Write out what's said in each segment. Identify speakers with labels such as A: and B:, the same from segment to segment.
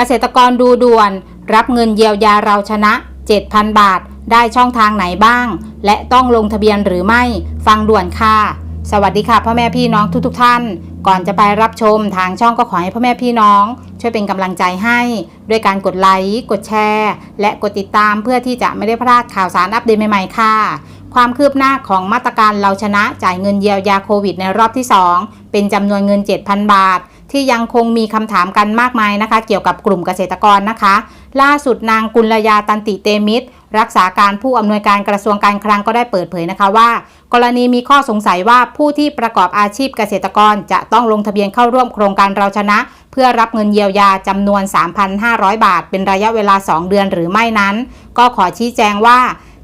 A: เกษตรกรดูด่วน รับเงินเยียวยาเราชนะ 7,000 บาท ได้ช่องทางไหนบ้าง และต้องลงทะเบียนหรือไม่ ฟังด่วนค่ะ สวัสดีค่ะพ่อแม่พี่น้องทุกๆทท่าน ก่อนจะไปรับชมทางช่องก็ขอให้พ่อแม่พี่น้อง ช่วยเป็นกำลังใจให้ ด้วยการกดไลค์ กดแชร์ และกดติดตามเพื่อที่จะไม่ได้พลาดข่าวสารอัปเดตใหม่ๆค่ะความคืบหน้าของมาตรการเราชนะจ่ายเงินเยียวยาโควิดในรอบที่ 2 เป็นจำนวนเงิน 7,000 บาท ที่ยังคงมีคำถามกันมากมายนะคะ เกี่ยวกับกลุ่มเกษตรกรนะคะ ล่าสุดนางกุลยาตันติเตมิตร รักษาการผู้อำนวยการกระทรวงการคลังก็ได้เปิดเผยนะคะว่า กรณีมีข้อสงสัยว่าผู้ที่ประกอบอาชีพเกษตรกรจะต้องลงทะเบียนเข้าร่วมโครงการเราชนะ เพื่อรับเงินเยียวยาจำนวน 3,500 บาท เป็นระยะเวลา 2 เดือนหรือไม่นั้น ก็ขอชี้แจงว่า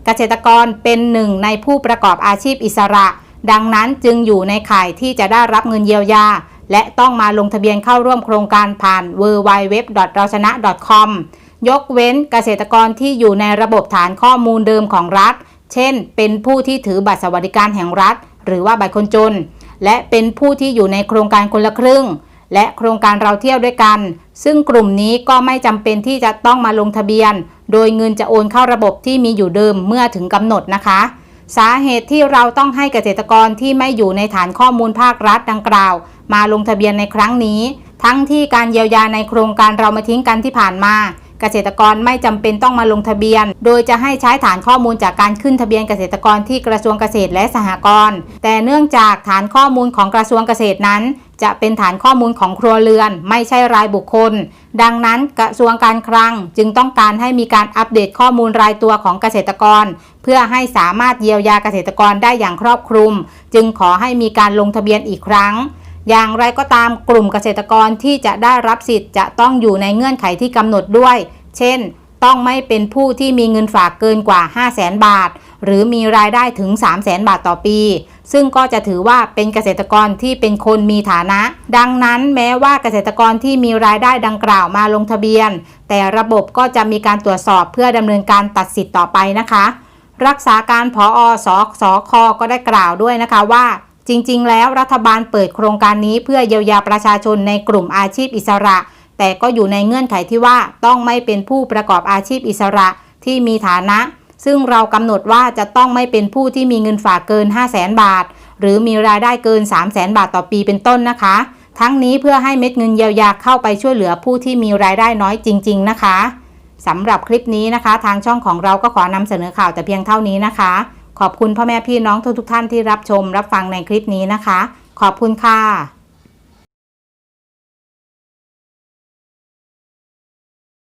A: เกษตรกรเป็นหนึ่งในผู้ประกอบอาชีพอิสระ ดังนั้นจึงอยู่ในข่ายที่จะได้รับเงินเยียวยา และต้องมาลงทะเบียนเข้าร่วมโครงการผ่าน w w w เราชนะ .com ยกเว้นเกษตรกรที่อยู่ในระบบฐานข้อมูลเดิมของรัฐ เช่น เป็นผู้ที่ถือบัตรสวัสดิการแห่งรัฐ หรือว่าบัตรคนจน และเป็นผู้ที่อยู่ในโครงการคนละครึ่ง และโครงการเราเที่ยวด้วยกัน ซึ่งกลุ่มนี้ก็ไม่จำเป็นที่จะต้องมาลงทะเบียน โดยเงินจะโอนเข้าระบบที่มีอยู่เดิมเมื่อถึงกำหนดนะคะ สาเหตุที่เราต้องให้เกษตรกรที่ไม่อยู่ในฐานข้อมูลภาครัฐดังกล่าว มาลงทะเบียนในครั้งนี้ ทั้งที่การเยียวยาในโครงการเรามาทิ้งกันที่ผ่านมา เกษตรกรไม่จำเป็นต้องมาลงทะเบียน โดยจะให้ใช้ฐานข้อมูลจากการขึ้นทะเบียนเกษตรกรที่กระทรวงเกษตรและสหกรณ์แต่เนื่องจากฐานข้อมูลของกระทรวงเกษตรนั้น จะเป็นฐานข้อมูลของครัวเรือน ไม่ใช่รายบุคคล ดังนั้นกระทรวงการคลังจึงต้องการให้มีการอัปเดตข้อมูลรายตัวของเกษตรกรเพื่อให้สามารถเยียวยาเกษตรกรได้อย่างครอบคลุม จึงขอให้มีการลงทะเบียนอีกครั้ง อย่างไรก็ตามกลุ่มเกษตรกรที่จะได้รับสิทธิ์จะต้องอยู่ในเงื่อนไขที่กำหนดด้วย เช่น ต้องไม่เป็นผู้ที่มีเงินฝากเกินกว่า 5 0 0แสนบาท หรือมีรายได้ถึง 3 0 0แสนบาทต่อปี ซึ่งก็จะถือว่าเป็นเกษตรกรที่เป็นคนมีฐานะ ดังนั้นแม้ว่าเกษตรกรที่มีรายได้ดังกล่าวมาลงทะเบียน แต่ระบบก็จะมีการตรวจสอบเพื่อดำเนินการตัดสิทธิ์ต่อไปนะคะ รักษาการผออสสคก็ได้กล่าวด้วยนะคะว่า จริง ๆ แล้วรัฐบาลเปิดโครงการนี้เพื่อเยียวยาประชาชนในกลุ่มอาชีพอิสระ แต่ก็อยู่ในเงื่อนไขที่ว่าต้องไม่เป็นผู้ประกอบอาชีพอิสระที่มีฐานะ ซึ่งเรากำหนดว่าจะต้องไม่เป็นผู้ที่มีเงินฝากเกิน 5 0 0แสนบาท หรือมีรายได้เกิน 3 0 0แสนบาทต่อปีเป็นต้นนะคะ ทั้งนี้เพื่อให้เม็ดเงินเยียวยาเข้าไปช่วยเหลือผู้ที่มีรายได้น้อยจริง ๆ นะคะสำหรับคลิปนี้นะคะ ทางช่องของเราก็ขอนำเสนอข่าวแต่เพียงเท่านี้นะคะ ขอบคุณพ่อแม่พี่น้องทุกๆท่านที่รับชมรับฟังในคลิปนี้นะคะ ขอบคุณค่ะ